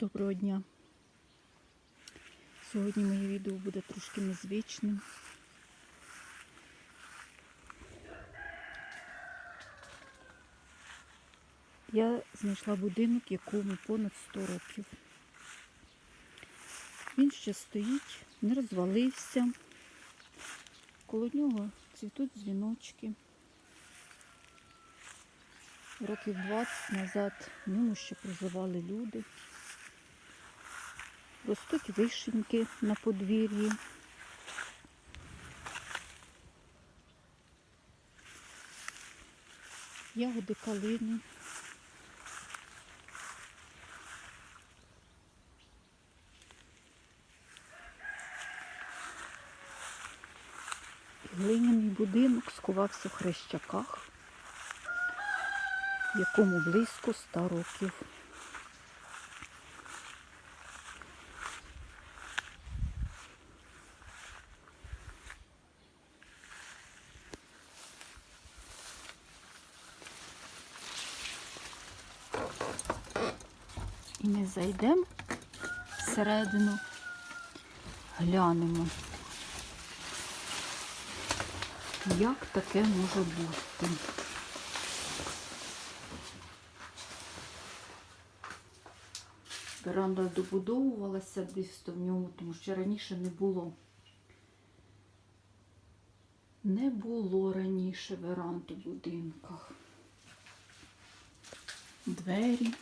Доброго дня. Сьогодні моє відео буде трошки незвичним. Я знайшла будинок, якому понад 100 років. Він ще стоїть, не розвалився. Коло нього цвітуть дзвіночки. Років 20 назад в ньому ще проживали люди. Ростуть вишеньки на подвір'ї. Ягоди калини. Глиняний будинок сховався в хрещаках, якому близько ста років. І ми зайдемо всередину, глянемо, як таке може бути. Веранда добудовувалася десь в ньому, тому що раніше не було. Не було раніше веранд у будинках. Двері.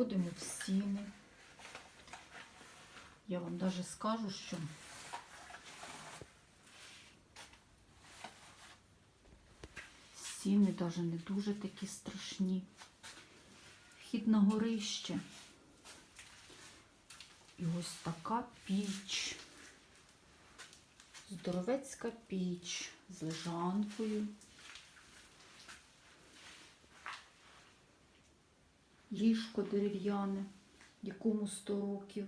Заходимо в стіни. Я вам навіть скажу, що стіни навіть не дуже такі страшні. Вхід на горище. І ось така піч. Здоровецька піч з лежанкою. Ліжко дерев'яне, якому 100 років.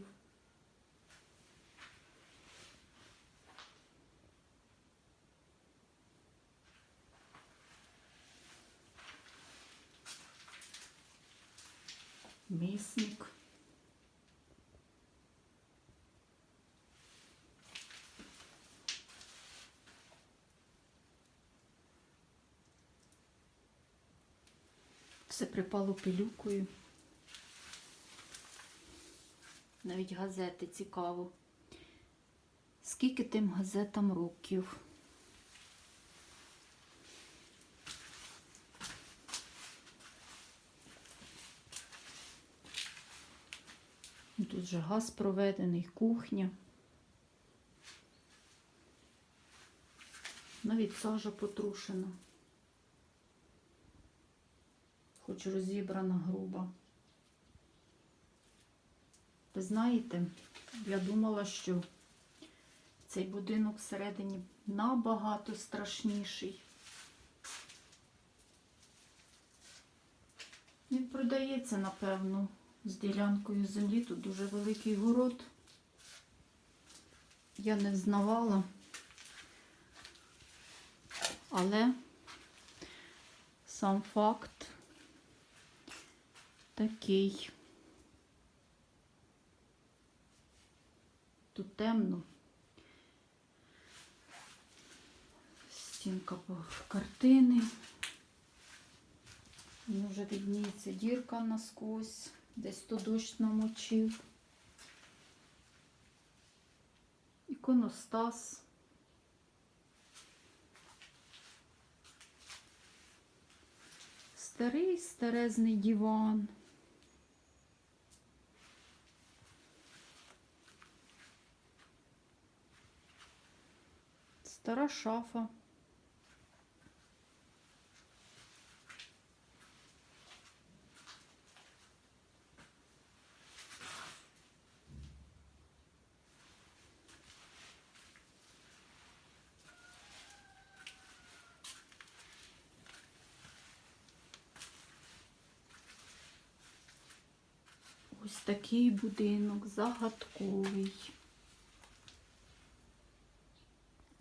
Мисник. Все припало пилюкою. Навіть газети цікаво. Скільки тим газетам років? Ну, Тут же газ проведений, кухня. Навіть сажа потрушена. Хоч розібрана груба. Ви знаєте, я думала, що цей будинок всередині набагато страшніший. Він продається, напевно, з ділянкою землі. Тут дуже великий город. Я не взнавала, але сам факт такий. Тут темно. Стінка картини. Ну, вже відніється дірка насквозь, десь то дощ намочив. Іконостас. Старий старезний диван. Стара шафа. Ось такий будинок загадковий.